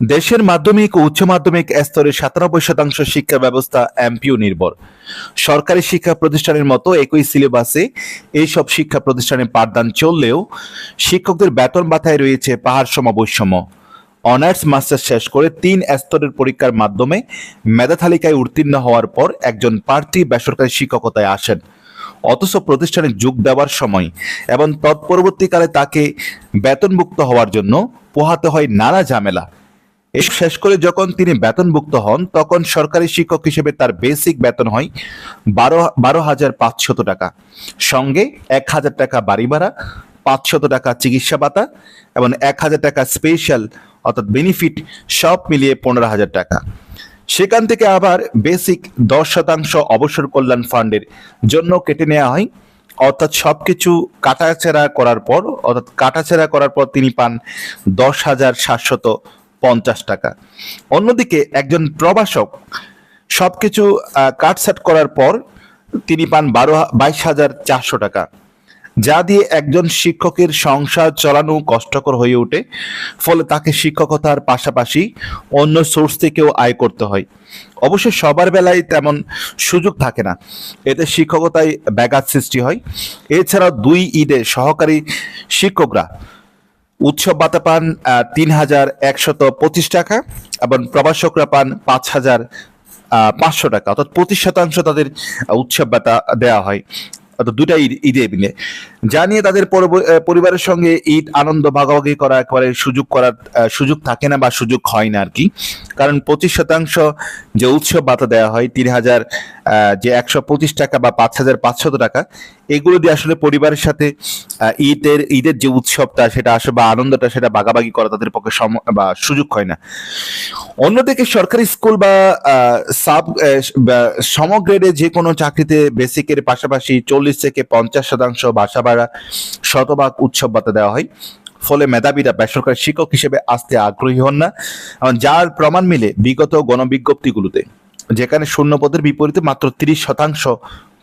দেশের মাধ্যমিক ও উচ্চ মাধ্যমিক স্তরের সাতানব্বই শতাংশ শিক্ষা ব্যবস্থা এমপিও নির্ভর। সরকারি শিক্ষা প্রতিষ্ঠানের মতো একই সিলেবাসে এইসব শিক্ষা প্রতিষ্ঠানে পাঠদান চললেও শিক্ষকদের বেতন বাথায় রয়েছে পাহাড় সম বৈষম্য অনার্স মাস্টার্স শেষ করে তিন স্তরের পরীক্ষার মাধ্যমে মেধা তালিকায় উত্তীর্ণ হওয়ার পর একজন প্রার্থী বেসরকারি শিক্ষকতায় আসেন। অথচ প্রতিষ্ঠানে যোগ দেওয়ার সময় এবং তৎপরবর্তীকালে তাকে বেতনভুক্ত হওয়ার জন্য পোহাতে হয় নানা ঝামেলা। শেষ করে যখন তিনি বেতনভুক্ত হন, তখন সরকারি শিক্ষক হিসেবে তার বেসিক বেতন হয় বারো বারো হাজার পাঁচশত টাকা। সঙ্গে এক হাজার টাকা বাড়ি ভাড়া, পাঁচশত টাকা চিকিৎসা ভাতা এবং এক হাজার টাকা স্পেশাল অর্থাৎ বেনিফিট সব মিলিয়ে পনেরো হাজার টাকা। সেখান থেকে আবার বেসিক দশ শতাংশ অবসর কল্যাণ ফান্ডের জন্য কেটে নেওয়া হয়। অর্থাৎ সবকিছু কাটাছেড়া করার পর, অর্থাৎ কাটাছেড়া করার পর তিনি পান দশ হাজার সাতশত পঞ্চাশ টাকা। অন্যদিকে একজন প্রবাসক সবকিছু কাটসাট করার পর তিনি পান বারো, বাইশ হাজার চারশো টাকা। যা দিয়ে একজন শিক্ষকের সংসার চালানো কষ্টকর হয়ে ওঠে, ফলে তাকে শিক্ষকতার পাশাপাশি অন্য সোর্স থেকেও আয় করতে হয়। অবশ্য সবার বেলায় তেমন সুযোগ থাকে না। এতে শিক্ষকতায় ব্যাঘাত সৃষ্টি হয়। এছাড়াও দুই ঈদে সহকারী শিক্ষকরা উৎসব ভাতা পান তিন হাজার একশত পঁচিশ টাকা এবং প্রবাসকরা পান পাঁচ হাজার পাঁচশো টাকা। অর্থাৎ পঁচিশ শতাংশ তাদের উৎসব ভাতা দেওয়া হয়। অর্থাৎ দুটা ঈদ মিলে যা নিয়ে তাদের পরব- পরিবারের সঙ্গে ঈদ, আনন্দ, ভাগাভাগি করা একেবারে সুযোগ করার সুযোগ থাকে না বা সুযোগ হয় না আর কি। কারণ পঁচিশ শতাংশ যে উৎসব ভাতা দেওয়া হয় তিন হাজার যে একশো পঁচিশ টাকা বা পাঁচ হাজার পাঁচশত টাকা, এগুলো দিয়ে আসলে পরিবারের সাথে ঈদের ঈদের যে উৎসবটা, সেটা আসলে বা আনন্দটা, সেটা ভাগাভাগি করা তাদের পক্ষে সম, বা সুযোগ হয় না। অন্যদিকে সরকারি স্কুল বা সাব সমগ্রেডে যে কোনো চাকরিতে বেসিকের পাশাপাশি চল্লিশ থেকে পঞ্চাশ শতাংশ বাসা ভাড়া শতভাগ উৎসব ভাতা দেওয়া হয়। ফলে মেধাবীরা বেসরকারি শিক্ষক হিসেবে আসতে আগ্রহী হন না। যার প্রমাণ মিলে বিগত গণবিজ্ঞপ্তিগুলোতে যেখানে শূন্য পদের বিপরীতে মাত্র তিরিশ শতাংশ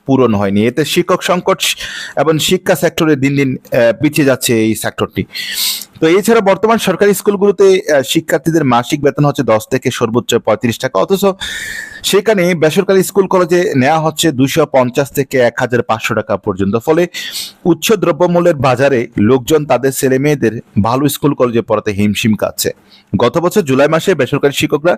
পূরণ হয়নি। এতে শিক্ষক সংকট এবং শিক্ষা সেক্টরে দিন দিন পিছিয়ে যাচ্ছে এই সেক্টরটি তো এছাড়া বর্তমান সরকারি স্কুলগুলোতে শিক্ষার্থীদের মাসিক বেতন হচ্ছে দশ থেকে সর্বোচ্চ পঁয়ত্রিশ টাকা। অথচ সেখানে বেসরকারি স্কুল কলেজে নেওয়া হচ্ছে দুশো পঞ্চাশ থেকে এক হাজার পাঁচশো টাকা পর্যন্ত। ফলে উচ্চ দ্রব্যমূল্যের বাজারে লোকজন তাদের ছেলে মেয়েদের ভালো স্কুল কলেজে পড়াতে হিমশিম কাচ্ছে গত বছর জুলাই মাসে বেসরকারি শিক্ষকরা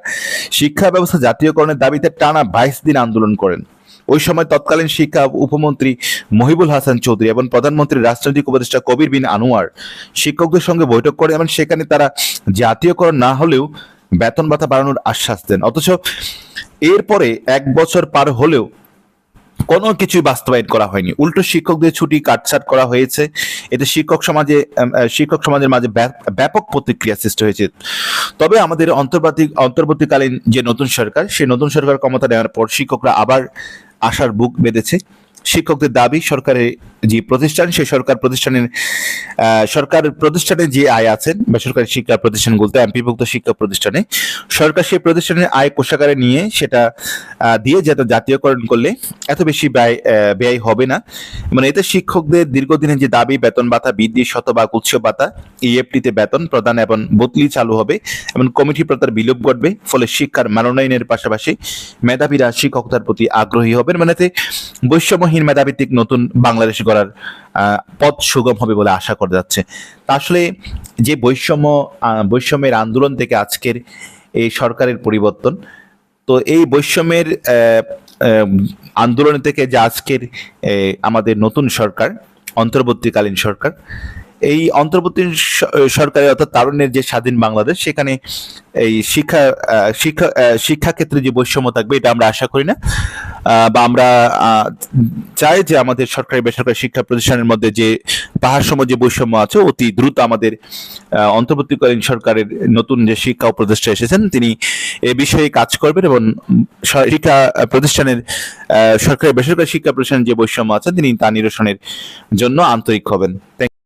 শিক্ষা ব্যবস্থা জাতীয়করণের দাবিতে টানা বাইশ দিন আন্দোলন করেন। ওই সময় তৎকালীন শিক্ষা উপমন্ত্রী মহিবুল হাসান চৌধুরী এবং প্রধানমন্ত্রী রাজনৈতিক উপদেষ্টা কবির বিন আনোয়ার শিক্ষকদের সঙ্গে বৈঠক করে এবং সেখানে তারা জাতীয়করণ না হলেও বেতন ভাতা বাড়ানোর আশ্বাস দেন। অথচ এরপরে এক বছর পার হলেও কোনো কিছুই বাস্তবায়ন করা হয়নি। উল্টো শিক্ষকদের ছুটি কাটছাট করা হয়েছে। এতে শিক্ষক সমাজে শিক্ষক সমাজের মাঝে ব্যাপ- ব্যাপক প্রতিক্রিয়া সৃষ্টি হয়েছে। তবে আমাদের অন্তর্বর্তী অন্তর্বর্তীকালীন যে নতুন সরকার, সেই নতুন সরকার ক্ষমতা নেওয়ার পর শিক্ষকরা আবার আশার বুক বেঁধেছে। শিক্ষকদের দাবি সরকারের যে প্রতিষ্ঠান সেই সরকার প্রতিষ্ঠানের সরকার প্রতিষ্ঠানে যে আয় আছেন বেসরকারি শিক্ষা প্রতিষ্ঠানগুলোতে, এমপিভুক্ত শিক্ষা প্রতিষ্ঠানে, সরকার সেই প্রতিষ্ঠানের আয় কোষাগারে নিয়ে সেটা দিয়ে যাতে জাতীয়করণ করলে এত বেশি ব্যয় ব্যয় হবে না। মানে এতে শিক্ষকদের দীর্ঘদিনের যে দাবি, বেতন ভাতা, বৃদ্ধি, শতভাগ উৎসব ভাতা ইএফটিতে বেতন প্রদান এবং বদলি চালু হবে এবং কমিটি প্রথার বিলোপ ঘটবে, ফলে শিক্ষার মানোন্নয়নের পাশাপাশি মেধাবীরা শিক্ষকতার প্রতি আগ্রহী হবেন। মানে এতে বৈষম্যহীন মেধাভিত্তিক নতুন বাংলাদেশ গড়ার পথ সুগম হবে বলে আশা করা যাচ্ছে। তা আসলে যে বৈষম্য বৈষম্যের আন্দোলন থেকে আজকের এই সরকারের পরিবর্তন, তো এই বৈষম্যের আন্দোলন থেকে যে আজকের আমাদের নতুন সরকার, অন্তর্বর্তীকালীন সরকার, এই অন্তর্বর্তী সরকারের অর্থাৎ তারুণ্যের যে স্বাধীন বাংলাদেশ, সেখানে এই শিক্ষা শিক্ষা শিক্ষাক্ষেত্রে যে বৈষম্য থাকবে, এটা আমরা আশা করি না। বা আমরা চাই যে আমাদের সরকারি বেসরকারি শিক্ষা প্রতিষ্ঠানের মধ্যে যে পাহাড়সম যে বৈষম্য আছে, অতি দ্রুত আমাদের অন্তর্বর্তীকালীন সরকারের নতুন যে শিক্ষা উপদেষ্টা এসেছেন, তিনি এ বিষয়ে কাজ করবেন এবং শিক্ষা প্রতিষ্ঠানের সরকারি বেসরকারি শিক্ষা প্রতিষ্ঠানের যে বৈষম্য আছে, তিনি তা নিরসনের জন্য আন্তরিক হবেন। Thank-